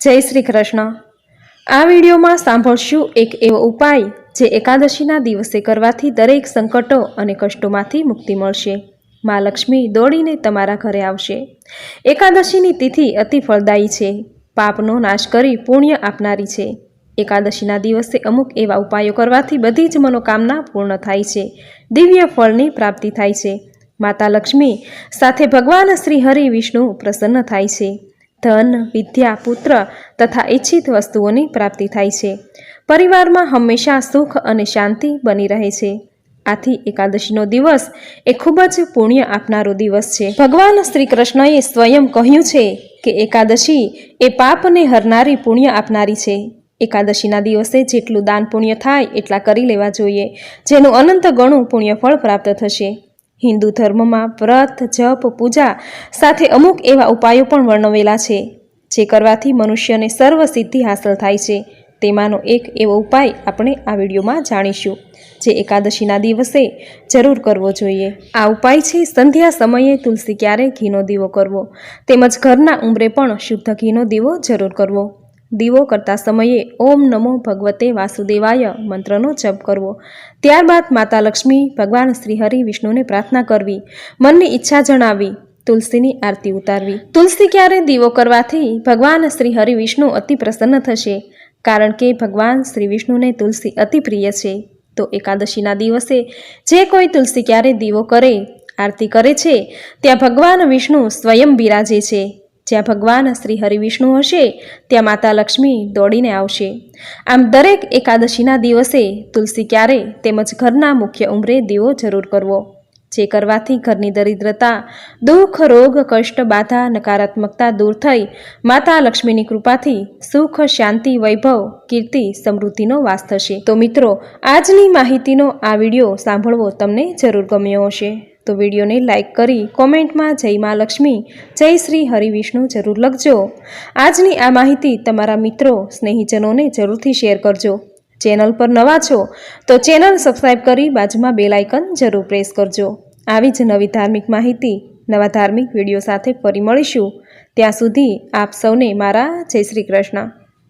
જય શ્રી કૃષ્ણ. આ વિડીયોમાં સાંભળશું એક એવો ઉપાય જે એકાદશીના દિવસે કરવાથી દરેક સંકટો અને કષ્ટોમાંથી મુક્તિ મળશે. મા લક્ષ્મી દોડીને તમારા ઘરે આવશે. એકાદશીની તિથિ અતિ ફળદાયી છે. પાપનો નાશ કરી પુણ્ય આપનારી છે. એકાદશીના દિવસે અમુક એવા ઉપાયો કરવાથી બધી જ મનોકામના પૂર્ણ થાય છે. દિવ્ય ફળની પ્રાપ્તિ થાય છે. માતા લક્ષ્મી સાથે ભગવાન શ્રી હરિ વિષ્ણુ પ્રસન્ન થાય છે. ધન, વિદ્યા, પુત્ર તથા ઈચ્છિત વસ્તુઓની પ્રાપ્તિ થાય છે. પરિવારમાં હંમેશા સુખ અને શાંતિ બની રહે છે. આથી એકાદશીનો દિવસ એ ખૂબ જ પુણ્ય આપનારો દિવસ છે. ભગવાન શ્રી કૃષ્ણએ સ્વયં કહ્યું છે કે એકાદશી એ પાપને હરનારી પુણ્ય આપનારી છે. એકાદશીના દિવસે જેટલું દાન પુણ્ય થાય, એટલા કરી લેવા જોઈએ, જેનું અનંત ગણું પુણ્યફળ પ્રાપ્ત થશે. હિન્દુ ધર્મમાં વ્રત, જપ, પૂજા સાથે અમુક એવા ઉપાયો પણ વર્ણવેલા છે, જે કરવાથી મનુષ્યને સર્વ સિદ્ધિ હાંસલ થાય છે. તેમાંનો એક એવો ઉપાય આપણે આ વિડીયોમાં જાણીશું, જે એકાદશીના દિવસે જરૂર કરવો જોઈએ. આ ઉપાય છે, સંધ્યા સમયે તુલસી ક્યારે ઘીનો દીવો કરવો, તેમજ ઘરના ઉંમરે પણ શુદ્ધ ઘીનો દીવો જરૂર કરવો. દીવો કરતા સમયે ઓમ નમો ભગવતે વાસુદેવાય મંત્રનો જપ કરવો. ત્યારબાદ માતા લક્ષ્મી ભગવાન શ્રી હરિ વિષ્ણુને પ્રાર્થના કરવી. મનની ઈચ્છા જણાવી, તુલસીની આરતી ઉતારવી. તુલસી ક્યારે દીવો કરવાથી ભગવાન શ્રી હરિ વિષ્ણુ અતિ પ્રસન્ન થશે? કારણ કે ભગવાન શ્રી વિષ્ણુને તુલસી અતિ પ્રિય છે. તો એકાદશીના દિવસે જે કોઈ તુલસી ક્યારે દીવો કરે, આરતી કરે છે, ત્યાં ભગવાન વિષ્ણુ સ્વયં બિરાજે છે. જ્યાં ભગવાન શ્રી હરિવિષ્ણુ હશે, ત્યાં માતા લક્ષ્મી દોડીને આવશે. આમ દરેક એકાદશીના દિવસે તુલસી ક્યારે તેમજ ઘરના મુખ્ય ઉંમરે દીવો જરૂર કરવો. જે કરવાથી ઘરની દરિદ્રતા, દુઃખ, રોગ, કષ્ટ, બાધા, નકારાત્મકતા દૂર થઈ માતા લક્ષ્મીની કૃપાથી સુખ, શાંતિ, વૈભવ, કીર્તિ, સમૃદ્ધિનો વાસ થશે. તો મિત્રો, આજની માહિતીનો આ વીડિયો સાંભળવો તમને જરૂર ગમ્યો હશે. તો વિડીયોને લાઇક કરી કોમેન્ટમાં જય મા લક્ષ્મી, જય શ્રી હરિવિષ્ણુ જરૂર લખજો. આજની આ માહિતી તમારા મિત્રો, સ્નેહીજનોને જરૂરથી શેર કરજો. ચેનલ પર નવા છો તો ચેનલ સબસ્ક્રાઈબ કરી બાજુમાં બેલ આઇકન જરૂર પ્રેસ કરજો. આવી જ નવી ધાર્મિક માહિતી, નવા ધાર્મિક વીડિયો સાથે ફરી મળીશું. ત્યાં સુધી આપ સૌને મારા જય શ્રી કૃષ્ણ.